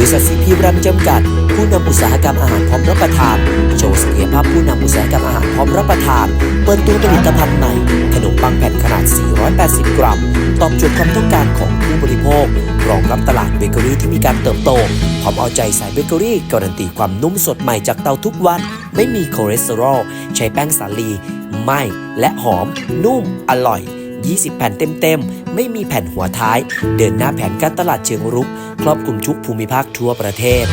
ริษัทซีพีรัมจำกัด ผู้นำอุตสาหกรรมอาหารพร้อมรับประทาน โชว์ศักยภาพผู้นำอุตสาหกรรมอาหารพร้อมรับประทาน เปิดตัวผลิตภัณฑ์ใหม่ขนมปังแผ่นขนาด 480 กรัม ตอบโจทย์ความต้องการของผู้บริโภค รองรับตลาดเบเกอรี่ที่มีการเติบโต พร้อมเอาใจสายเบเกอรี่การันตีความนุ่มสดใหม่จากเตาทุกวัน ไม่มีคอเลสเตอรอล ใช้แป้งสาลี ไม่ และหอม นุ่ม อร่อย 20 แผ่นเต็มๆ ไม่มีแผ่นหัวท้าย เดินหน้าแผนการตลาดเชิงรุก ครอบคลุมทุกภูมิภาคทั่วประเทศ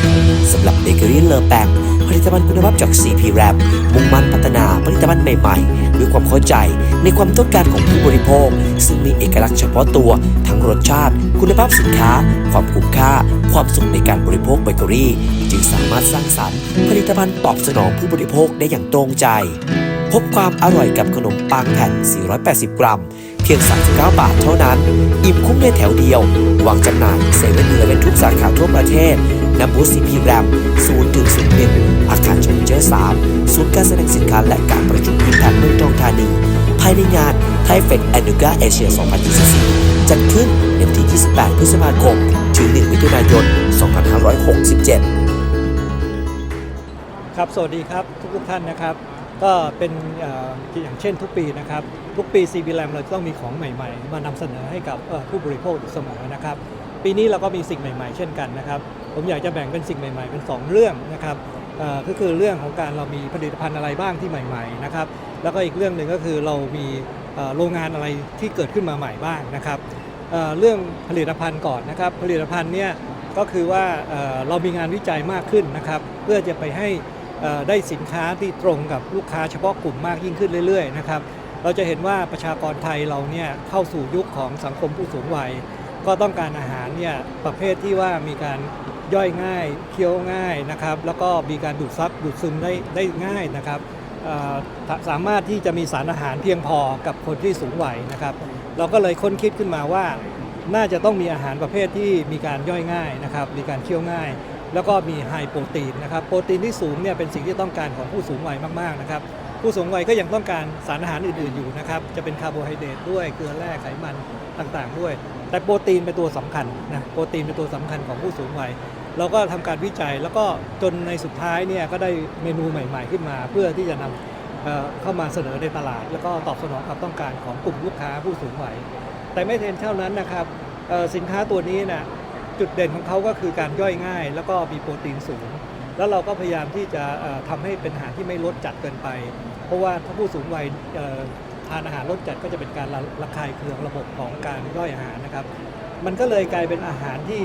สำหรับเบเกอรี่เลอแปงผลิตภัณฑ์คุณภาพจาก CP r a m มุ่งมั่นพัฒนาผลิตภัณฑ์ใหม่ๆ ด้วยความเข้าใจในความต้องการของผู้บริโภค ซึ่งมีเอกลักษณ์เฉพาะตัว ทั้งรสชาติ คุณภาพสินค้า ความคุ้มค่า ความสุขในการบริโภคเบเกอรี่ จึงสามารถสร้างสรรค์ ผลิตภัณฑ์ตอบสนองผู้บริโภคได้อย่างตรงใจ พบความอร่อยกับขนมปังแผ่น 480 กรัม เพียง 39 บาทเท่านั้น อิ่มคุ้มในแถวเดียว วางจำหน่ายเซเว่นเดือนทุกสาขาทั่วประเทศนบูธซีพีแรม0ถึง01อาคารชมเจอร์3ศูนย์การแสดงสินค้าและการประชุมอิมแพคเมืองทองธานี ภายในงานไทเฟกแอนูกาเอเชีย 2024 จัดขึ้นในวันที่ 28 พฤษภาคม ถึง 1 มิถุนายน 2567 ครับ สวัสดีครับทุกทุกท่านนะครับ ก็เป็นอย่างเช่นทุกปีนะครับ ทุกปี CB Lam เราจะต้องมีของใหม่ๆ มานำเสนอให้กับผู้บริโภคอยู่เสมอนะครับ ปีนี้เราก็มีสิ่งใหม่ๆ เช่นกันนะครับ ผมอยากจะแบ่งเป็นสิ่งใหม่ๆ เป็น 2 เรื่องนะครับก็คือเรื่องของการเรามีผลิตภัณฑ์อะไรบ้างที่ใหม่ๆนะครับ แล้วก็อีกเรื่องหนึ่งก็คือเรามีโรงงานอะไรที่เกิดขึ้นมาใหม่บ้างนะครับเรื่องผลิตภัณฑ์ก่อนนะครับ ผลิตภัณฑ์เนี่ยก็คือว่าเรามีงานวิจัยมากขึ้นนะครับ เพื่อจะไปให้ ได้สินค้าที่ตรงกับลูกค้าเฉพาะกลุ่มมากยิ่งขึ้นเรื่อยๆนะครับเราจะเห็นว่าประชากรไทยเราเนี่ยเข้าสู่ยุคของสังคมผู้สูงวัย ก็ต้องการอาหารเนี่ยประเภทที่ว่ามีการย่อยง่ายเคี้ยวง่ายนะครับแล้วก็มีการดูดซับดูดซึมได้ได้ง่ายนะครับสามารถที่จะมีสารอาหารเพียงพอกับคนที่สูงวัยนะครับ เราก็เลยค้นคิดขึ้นมาว่า น่าจะต้องมีอาหารประเภทที่มีการย่อยง่ายนะครับมีการเคี้ยวง่าย แล้วก็มีไฮโปรตีนนะครับโปรตีนที่สูงเนี่ยเป็นสิ่งที่ต้องการของผู้สูงวัยมากๆนะครับผู้สูงวัยก็ยังต้องการสารอาหารอื่นๆอยู่นะครับจะเป็นคาร์โบไฮเดรตด้วยเกลือแร่ไขมันต่างๆ ด้วย แต่โปรตีนเป็นตัวสำคัญนะโปรตีนเป็นตัวสำคัญของผู้สูงวัยเราก็ทำการวิจัยแล้วก็จนในสุดท้ายเนี่ยก็ได้เมนูใหม่ ๆ ขึ้นมา เพื่อที่จะนำเอ่อเข้ามาเสนอในตลาด แล้วก็ตอบสนองความต้องการของกลุ่มลูกค้าผู้สูงวัยแต่ไม่เพียงเท่านั้นนะครับสินค้าตัวนี้นะ จุดเด่นของเขาก็คือการย่อยง่าย แล้วก็มีโปรตีนสูง แล้วเราก็พยายามที่จะเอ่อทำให้เป็นอาหารที่ไม่ลดจัดเกินไป เพราะว่าถ้าผู้สูงวัยทานอาหารลดจัดก็จะเป็นการระระคายเคืองระบบของการย่อยอาหารนะครับ มันก็เลยกลายเป็นอาหารที่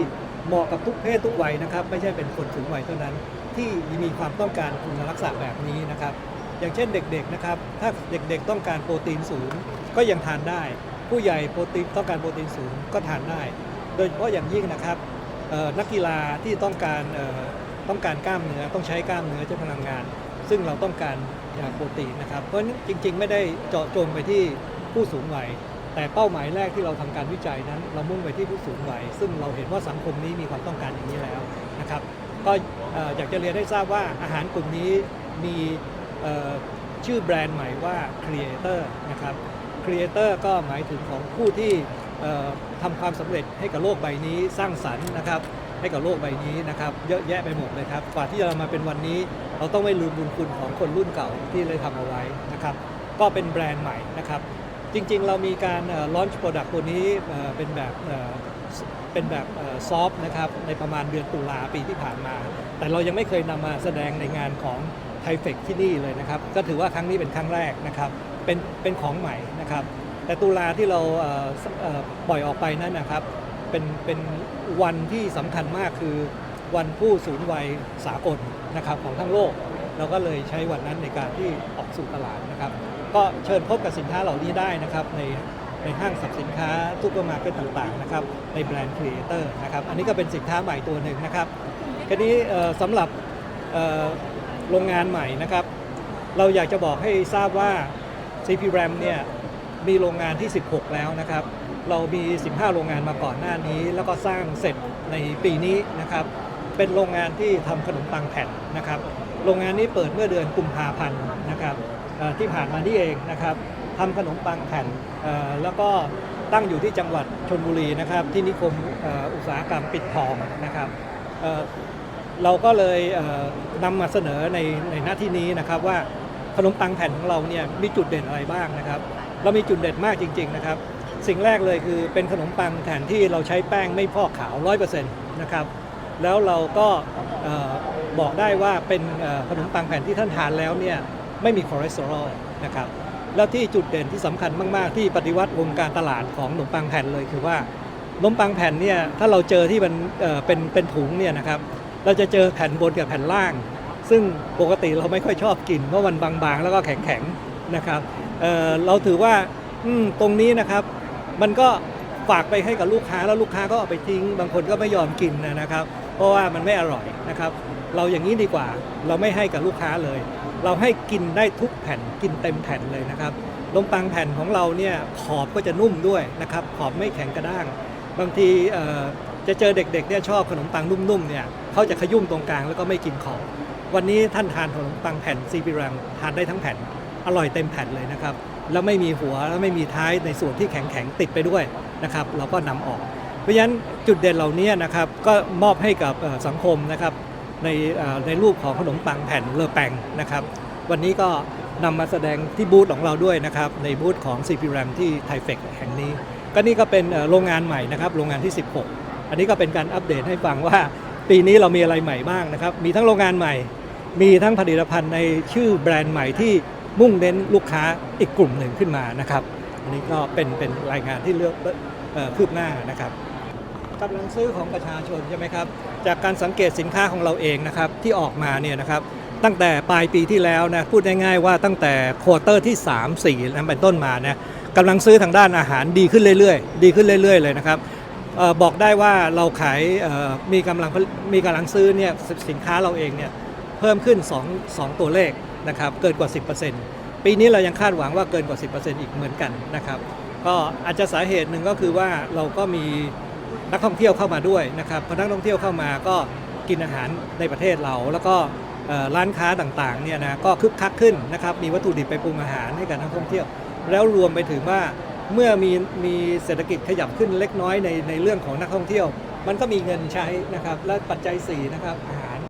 เหมาะกับทุกเพศทุกวัยนะครับ ไม่ใช่เป็นคนสูงวัยเท่านั้น ที่มีความต้องการคุณลักษณะแบบนี้นะครับ อย่างเช่นเด็กๆนะครับ ถ้าเด็กๆต้องการโปรตีนสูงก็ยังทานได้ ผู้ใหญ่โปรตีนต้องการโปรตีนสูงก็ทานได้ โดยเฉพาะอย่างยิ่งนะครับนักกีฬาที่ต้องการต้องการกล้ามเนื้อต้องใช้กล้ามเนื้อใช้พลังงาน ซึ่งเราต้องการยาโปรตีนนะครับ เพราะฉะนั้นจริง ๆ ไม่ได้เจาะจงไปที่ผู้สูงวัยแต่เป้าหมายแรกที่เราทำการวิจัยนั้น เรามุ่งไปที่ผู้สูงวัยซึ่งเราเห็นว่าสังคมนี้มีความต้องการอย่างนี้แล้วนะครับ ก็อยากจะเรียนให้ทราบว่าอาหารกลุ่มนี้มีชื่อแบรนด์ใหม่ว่า Creator นะครับ Creator ก็หมายถึงของผู้ที่ ทำความสำเร็จให้กับโลกใบนี้สร้างสรรค์นะครับให้กับโลกใบนี้นะครับเยอะแยะไปหมดเลยครับกว่าที่จะมาเป็นวันนี้ เราต้องไม่ลืมบุญคุณของคนรุ่นเก่าที่ได้ทำเอาไว้นะครับก็เป็นแบรนด์ใหม่นะครับจริงๆ เรามีการลอนช์โปรดักต์ตัวนี้เป็นแบบเป็นแบบซอฟนะครับในประมาณเดือนตุลาปีที่ผ่านมา แต่เรายังไม่เคยนำมาแสดงในงานของไทเฟกที่นี่เลยนะครับ ก็ถือว่าครั้งนี้เป็นครั้งแรกนะครับ เป็นเป็นของใหม่นะครับ แต่ตุลาที่เราปล่อยออกไปนั้นนะครับ เป็นเป็นวันที่สำคัญมากคือวันผู้สูงวัยสากลนะครับของทั้งโลก เราก็เลยใช้วันนั้นในการที่ออกสู่ตลาดนะครับ ก็เชิญพบกับสินค้าเหล่านี้ได้นะครับ ในในห้างสรรพสินค้าทุกเปอร์มาร์เก็ตต่างๆนะครับในแบรนด์ Creator นะครับอันนี้ก็เป็นสินค้าใหม่ตัวหนึ่งนะครับทีนี้สำหรับโรงงานใหม่นะครับ เราอยากจะบอกให้ทราบว่า CP RAM เนี่ย มีโรงงานที่ 16 แล้วนะครับ เรามี 15 โรงงานมาก่อนหน้านี้ แล้วก็สร้างเสร็จในปีนี้นะครับ เป็นโรงงานที่ทำขนมปังแผ่นนะครับ โรงงานนี้เปิดเมื่อเดือนกุมภาพันธ์นะครับที่ผ่านมานี่เองนะครับทำขนมปังแผ่นแล้วก็ตั้งอยู่ที่จังหวัดชนบุรีนะครับ ที่นิคมอุตสาหกรรมปิดทองนะครับเราก็เลยนำมาเสนอในในหน้าที่นี้นะครับว่า ขนมปังแผ่นของเราเนี่ยมีจุดเด่นอะไรบ้างนะครับ เรามีจุดเด่นมากจริง ๆ นะครับ สิ่งแรกเลยคือเป็นขนมปังแผ่นที่เราใช้แป้งไม่พอกขาว100%นะครับแล้วเราก็บอกได้ว่าเป็นขนมปังแผ่นที่ท่านทานแล้วเนี่ยไม่มีคอเลสเตอรอลนะครับแล้วที่จุดเด่นที่สำคัญมาก ๆ ที่ปฏิวัติวงการตลาดของขนมปังแผ่นเลยคือว่าขนมปังแผ่นเนี่ยถ้าเราเจอที่มันเป็นเป็นถุงเนี่ยนะครับเราจะเจอแผ่นบนกับแผ่นล่าง ซึ่งปกติเราไม่ค่อยชอบกินเพราะมันบางๆ แล้วก็แข็งๆนะครับเเราถือว่าตรงนี้นะครับมันก็ฝากไปให้กับลูกค้าแล้วลูกค้าก็เอาไปทิ้ง บางคนก็ไม่ยอมกินนะครับ เพราะว่ามันไม่อร่อยนะครับ เราอย่างนี้ดีกว่าเราไม่ให้กับลูกค้าเลย เราให้กินได้ทุกแผ่นกินเต็มแผ่นเลยนะครับขนมปังแผ่นของเราเนี่ยขอบก็จะนุ่มด้วยนะครับขอบไม่แข็งกระด้าง บางทีจะเจอเด็กๆเนี่ยชอบขนมปังนุ่มๆเนี่ยเขาจะขยุ่มตรงกลางแล้วก็ไม่กินขอบ วันนี้ท่านทานขนมปังแผ่นซีพีรังทานได้ทั้งแผ่นอร่อยเต็มแผ่นเลยนะครับ แล้วไม่มีหัวแล้วไม่มีท้ายในส่วนที่แข็งๆติดไปด้วยนะครับ เราก็นำออก เพราะฉะนั้นจุดเด่นเหล่านี้นะครับก็มอบให้กับสังคมนะครับในในรูปของขนมปังแผ่นเลอแปงนะครับ วันนี้ก็นำมาแสดงที่บูธของเราด้วยนะครับ ในบูธของ CP RAM ที่ไทเฟกแห่งนี้ ก็นี่ก็เป็นโรงงานใหม่นะครับ โรงงานที่ 16 อันนี้ก็เป็นการอัปเดตให้ฟังว่า ปีนี้เรามีอะไรใหม่บ้างนะครับ มีทั้งโรงงานใหม่ มีทั้งผลิตภัณฑ์ในชื่อแบรนด์ใหม่ที่มุ่งเน้นลูกค้าอีกกลุ่มหนึ่งขึ้นมานะครับอันนี้ก็เป็นเป็นรายงานที่เลือกเอ่อคืบหน้านะครับกำลังซื้อของประชาชนใช่ไหมครับจากการสังเกตสินค้าของเราเองนะครับที่ออกมาเนี่ยนะครับตั้งแต่ปลายปีที่แล้วนะพูดง่ายๆว่าตั้งแต่ควอเตอร์ที่ 3 4นั้นเป็นต้นมาเนี่ยกำลังซื้อทางด้านอาหารดีขึ้นเรื่อยๆ ดีขึ้นเรื่อย ๆ เลยนะครับออบอกได้ว่าเราขายออมีกำลังมีกำลังซื้อเนี่ยสินค้าเราเองเนี่ย เพิ่มขึ้น 2 2 ตัวเลขนะครับเกินกว่า 10%ปีนี้เรายังคาดหวังว่าเกินกว่า 10%อีกเหมือนกันนะครับก็อาจจะสาเหตุหนึ่งก็คือว่าเราก็มีนักท่องเที่ยวเข้ามาด้วยนะครับพอนักท่องเที่ยวเข้ามาก็กินอาหารในประเทศเรา แล้วก็ร้านค้าต่างๆเนี่ยนะก็คึกคักขึ้นนะครับมีวัตถุดิบไปปรุงอาหารให้กับนักท่องเที่ยว แล้วรวมไปถึงว่าเมื่อมีมีเศรษฐกิจขยับขึ้นเล็กน้อยในในเรื่องของนักท่องเที่ยว มันก็มีเงินใช้นะครับและปัจจัย4นะครับอาหาร